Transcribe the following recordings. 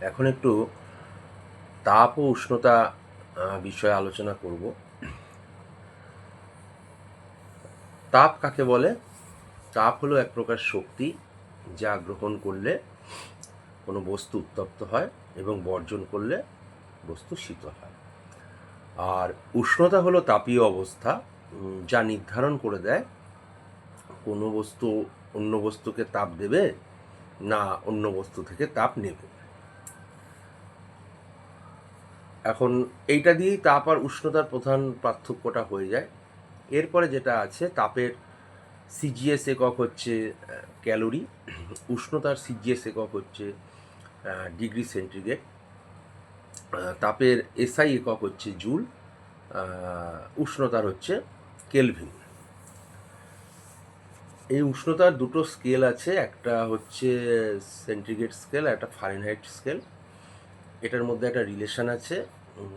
এখন একটু তাপ ও উষ্ণতা বিষয়ে আলোচনা করব। তাপ কাকে বলে? তাপ হলো এক প্রকার শক্তি যা গ্রহণ করলে কোনো বস্তু উত্তপ্ত হয় এবং বর্জন করলে বস্তু শীতল হয়। আর উষ্ণতা হলো তাপীয় অবস্থা যা নির্ধারণ করে দেয় কোনো বস্তু অন্য বস্তুকে তাপ দেবে না অন্য বস্তু থেকে তাপ নেবে। এখন এইটা দিয়েই তাপ আর উষ্ণতার প্রধান পার্থক্যটা হয়ে যায়। এরপরে যেটা আছে, তাপের সিজিএস একক হচ্ছে ক্যালোরি, উষ্ণতার সিজিএস একক হচ্ছে ডিগ্রি সেন্টিগ্রেড। তাপের এসআই একক হচ্ছে জুল উষ্ণতার হচ্ছে কেলভিন। এই উষ্ণতার দুটো স্কেল আছে, একটা হচ্ছে সেন্টিগ্রেড স্কেল একটা ফারেনহাইট স্কেল। এটার মধ্যে একটা রিলেশন আছে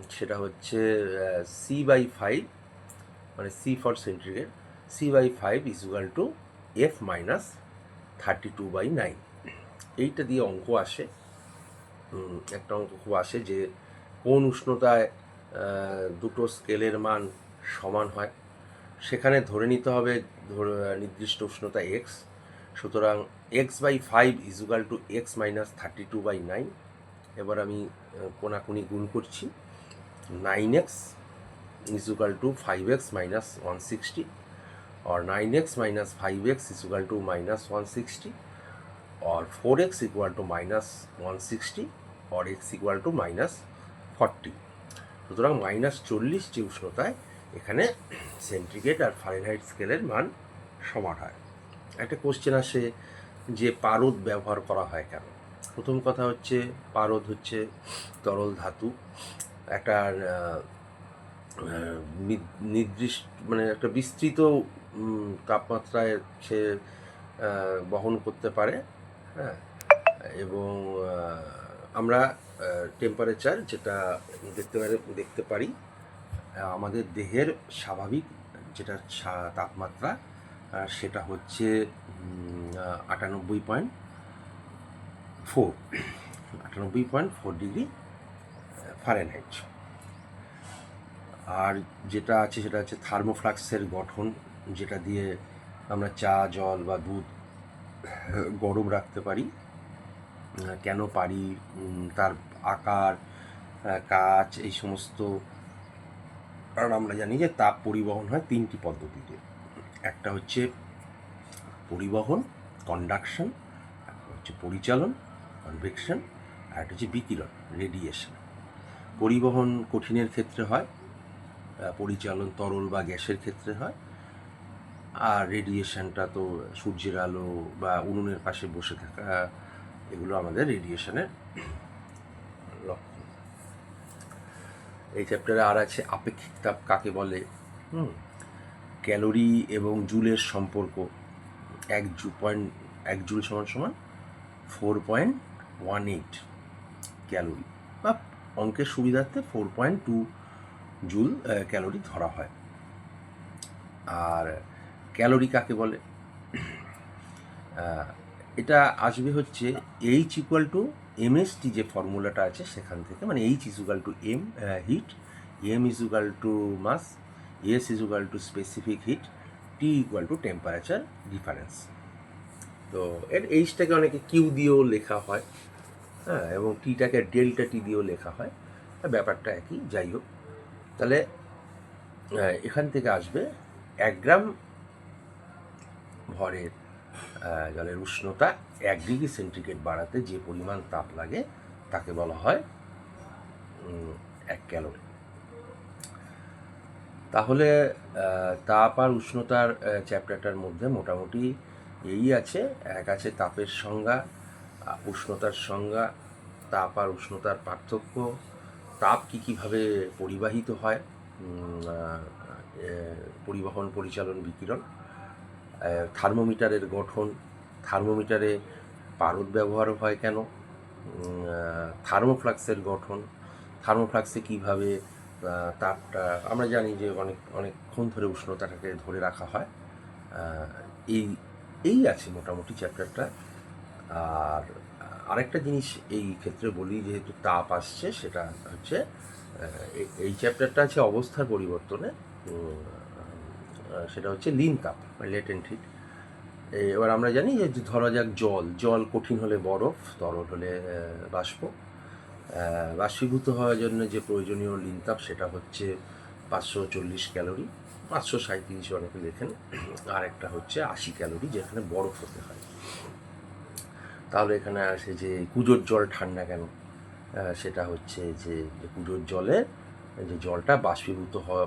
সেটা হচ্ছে সি বাই ফাইভ মানে C for centigrade C by five is equal to F minus thirty two by nine এইটা দিয়ে অঙ্ক আসে একটা অঙ্ক খুব আসে যে কোন উষ্ণতায় দুটো স্কেলের মান সমান হয়। সেখানে ধরে নিতে হবে নির্দিষ্ট উষ্ণতা এক্স সুতরাং x by five equal to x minus thirty two by nine এবার আমি কোনাকুনি গুণ করছি। Nine x equal to five x minus one sixty or 9x minus 5x is equal to minus 160 x 4x equal to minus 160 or x equal to minus 40 সুতরাং minus চল্লিশটি উষ্ণতায় এখানে centigrade আর Fahrenheit স্কেলের মান সমান হয়। একটা কোশ্চেন আসে যে পারুদ ব্যবহার করা হয় কেন? প্রথম কথা হচ্ছে পারদ হচ্ছে তরল ধাতু। একটা নির্দিষ্ট মানে একটা বিস্তৃত তাপমাত্রায় সে বহন করতে পারে হ্যাঁ? এবং আমরা টেম্পারেচার যেটা দেখতে পারে, দেখতে পারি আমাদের দেহের স্বাভাবিক যেটা তাপমাত্রা সেটা হচ্ছে আটানব্বই পয়েন্ট। ফোর আটানব্বই পয়েন্ট ফোর ডিগ্রি ফারেনহাইট আর যেটা আছে, সেটা হচ্ছে থার্মোফ্লাক্সের গঠন, যেটা দিয়ে আমরা চা, জল বা দুধ, গরম রাখতে পারি। কেন পারি? তার আকার কাজ, এই সমস্ত কারণ আমরা জানি যে তাপ পরিবহন হয় তিনটি পদ্ধতিতে। একটা হচ্ছে পরিবহন কন্ডাকশন হচ্ছে পরিচালন কনভেকশন আর একটা হচ্ছে বিকিরণ রেডিয়েশন পরিবহন কঠিনের ক্ষেত্রে হয় পরিচালন তরল বা গ্যাসের ক্ষেত্রে হয়, আর রেডিয়েশনটা তো সূর্যের আলো বা উনুনের পাশে বসে থাকা এগুলো আমাদের রেডিয়েশনের লক্ষণ। এই চ্যাপ্টারে আর আছে আপেক্ষিক তাপ কাকে বলে? হুম, ক্যালোরি এবং জুলের সম্পর্ক এক জু পয়েন্ট এক জুল সমান সমান four point one eight calorie বা অঙ্কের সুবিধার্থে four point two joule calorie ধরা হয়। আর ক্যালোরি কাকে বলে? এটা আসবে হচ্ছে এইচ ইকুয়াল টু এমএসটি যে ফর্মুলাটা আছে সেখান থেকে মানে H is equal to M heat M is equal to mass S is equal to specific heat T equal to temperature difference তো এর এইচটাকে অনেকে কিউ দিয়েও লেখা হয়। হ্যাঁ এবং টিটাকে ডেল্টা টি দিয়েও লেখা হয়। হ্যাঁ, ব্যাপারটা একই যাই হোক। তাহলে এখান থেকে আসবে এক গ্রাম ভরের জলের উষ্ণতা এক ডিগ্রি সেন্টিগ্রেড বাড়াতে যে পরিমাণ তাপ লাগে তাকে বলা হয় এক ক্যালোরি তাহলে তাপ আর উষ্ণতার চ্যাপ্টারটার মধ্যে মোটামুটি এই আছে। এক আছে তাপের সংজ্ঞা উষ্ণতার সংজ্ঞা, তাপ আর উষ্ণতার পার্থক্য, তাপ কী কীভাবে পরিবাহিত হয় পরিবহন, পরিচালন, বিকিরণ থার্মোমিটারের গঠন, থার্মোমিটারে পারদ ব্যবহার হয় কেন থার্মোফ্লাক্সের গঠন, থার্মোফ্লাক্সে কীভাবে তাপটা, আমরা জানি যে অনেক, অনেকক্ষণ ধরে উষ্ণতাটাকে ধরে রাখা হয় এই এই আছে মোটামুটি চ্যাপ্টারটা আর আরেকটা জিনিস এই ক্ষেত্রে বলি, যেহেতু তাপ আসছে, সেটা হচ্ছে এই- চ্যাপ্টারটা আছে অবস্থার পরিবর্তনে সেটা হচ্ছে লিন তাপ লেটেন্ট হিট এবার আমরা জানি যে ধরা যাক জল জল কঠিন হলে বরফ, তরল হলে বাষ্প। বাষ্পীভূত হওয়ার জন্য যে প্রয়োজনীয় লিনতাপ সেটা হচ্ছে পাঁচশো চল্লিশ ক্যালোরি, পাঁচশো সাঁত্রিশ অনেকে লেখেন। আর একটা হচ্ছে আশি ক্যালোরি, যেখানে বরফ হতে হয়। তাহলে এখানে আসে যে কুজোর জল ঠান্ডা কেন? সেটা হচ্ছে যে কুজোর জলে যে জলটা বাষ্পীভূত হয়,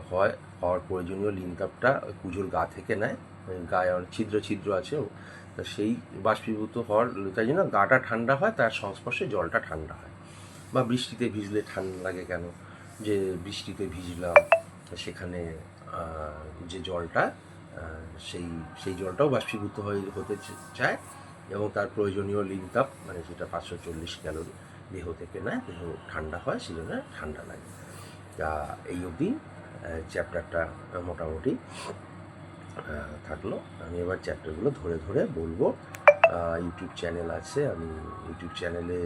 হওয়ার প্রয়োজনীয় লিনতাপটা কুজোর গা থেকে নেয়, গায়ে অনেক ছিদ্র ছিদ্র আছে তা সেই বাষ্পীভূত হওয়ার, তাই জন্য গাটা ঠান্ডা হয়, তার সংস্পর্শে জলটা ঠান্ডা হয়। বা বৃষ্টিতে ভিজলে ঠান্ডা লাগে কেন? যে বৃষ্টিতে ভিজলাম সেখানে যে জলটা সেই সেই জলটাও বাষ্পীভূত হয়ে, হতে চায়। এবং তার প্রয়োজনীয় লিনতাপ মানে যেটা পাঁচশো চল্লিশ ক্যালোরি দেহ থেকে নেয় দেহ ঠান্ডা হয় সেই জন্য ঠান্ডা লাগে। তা এই অবধি চ্যাপ্টারটা মোটামুটি থাকল। আমি এবার চ্যাপ্টারগুলো ধরে ধরে বলব। ইউটিউব চ্যানেল আছে, আমি ইউটিউব চ্যানেলে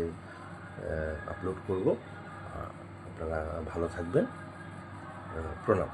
আপলোড করব। আপনারা ভালো থাকবেন। প্রণাম।